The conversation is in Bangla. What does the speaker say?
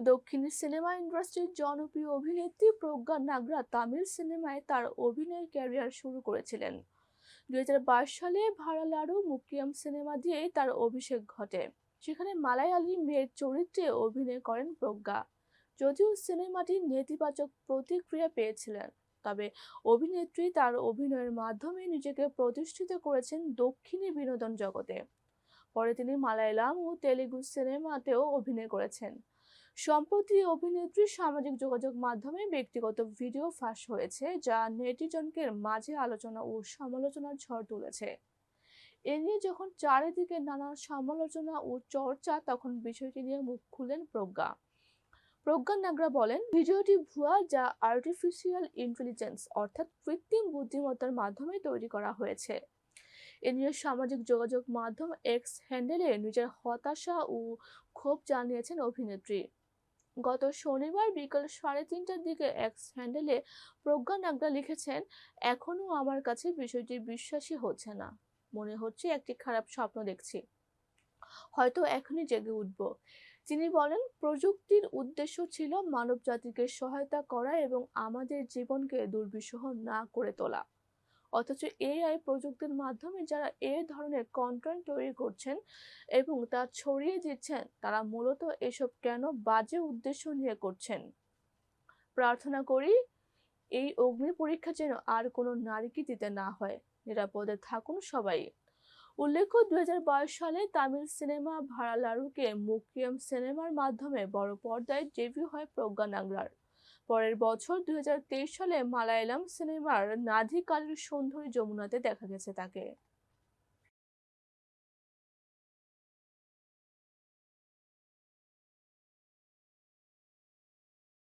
দক্ষিণী সিনেমা ইন্ডাস্ট্রির জনপ্রিয় অভিনেত্রী প্রজ্ঞা নাগরা তামিল সিনেমায় তার অভিনয় ক্যারিয়ার শুরু করেছিলেন। দুই হাজার বাইশ সালে ভাড়ালাড়ু মুকিয়াম সিনেমা দিয়েই তার অভিষেক ঘটে। সেখানে মালায়ালি মেয়ের চরিত্রে অভিনয় করেন প্রজ্ঞা। যদিও সিনেমাটি নেতিবাচক প্রতিক্রিয়া পেয়েছিলেন, তবে অভিনেত্রী তার অভিনয়ের মাধ্যমে নিজেকে প্রতিষ্ঠিত করেছেন দক্ষিণী বিনোদন জগতে। পরে তিনি মালায়ালাম ও তেলেগু সিনেমাতেও অভিনয় করেছেন। সম্প্রতি অভিনেত্রী সামাজিক যোগাযোগ মাধ্যমে ব্যক্তিগত ভিডিও ফাঁস হয়েছে, যা নেটিজনকে মাঝে আলোচনা ও সমালোচনার ঝড় তুলেছে। এ নিয়ে যখন চারিদিকে নানা সমালোচনা ও চর্চা, তখন বিষয়টি নিয়ে মুখ খুললেন প্রজ্ঞা। প্রজ্ঞা নাগরা বলেন, ভিডিওটি ভুয়া, যা আর্টিফিশিয়াল ইন্টেলিজেন্স অর্থাৎ কৃত্রিম বুদ্ধিমত্তার মাধ্যমে তৈরি করা হয়েছে। এ নিয়ে সামাজিক যোগাযোগ মাধ্যম এক্স হ্যান্ডেলে নিজের হতাশা ও ক্ষোভ জানিয়েছেন অভিনেত্রী। গত শনিবার বিকাল সাড়ে তিনটার দিকে এক হ্যান্ডেলে প্রজ্ঞা নাগরা লিখেছেন এখনও আমার কাছে বিষয়টি বিশ্বাসই হচ্ছে না। মনে হচ্ছে একটি খারাপ স্বপ্ন দেখছি। হয়তো এখনই জেগে উঠব। তিনি বলেন, প্রযুক্তির উদ্দেশ্য ছিল মানব জাতিকে সহায়তা করা এবং আমাদের জীবনকে দুর্বিষহ না করে তোলা। অথচ এআই প্রযুক্তির মাধ্যমে যারা এ ধরনের কন্টেন্ট তৈরি করছেন এবং তা ছড়িয়ে দিচ্ছেন, তারা মূলত এসব কেন বাজে উদ্দেশ্য নিয়ে করছেন? প্রার্থনা করি এই অগ্নি পরীক্ষা যেন আর কোনো নারীকে দিতে না হয়। নিরাপদে থাকুন সবাই। উল্লেখ্য দুই হাজার বাইশ সালে তামিল সিনেমা ভাড়ালারুকে মুকিয়াম সিনেমার মাধ্যমে বড় পর্দায় ডেবিউ হয় প্রজ্ঞা নাগরার। পরের বছর দুই হাজার তেইশ সালে মালায়ালাম সিনেমার নাধিকালের সৌন্দর্য যমুনাতে দেখা গেছে তাকে।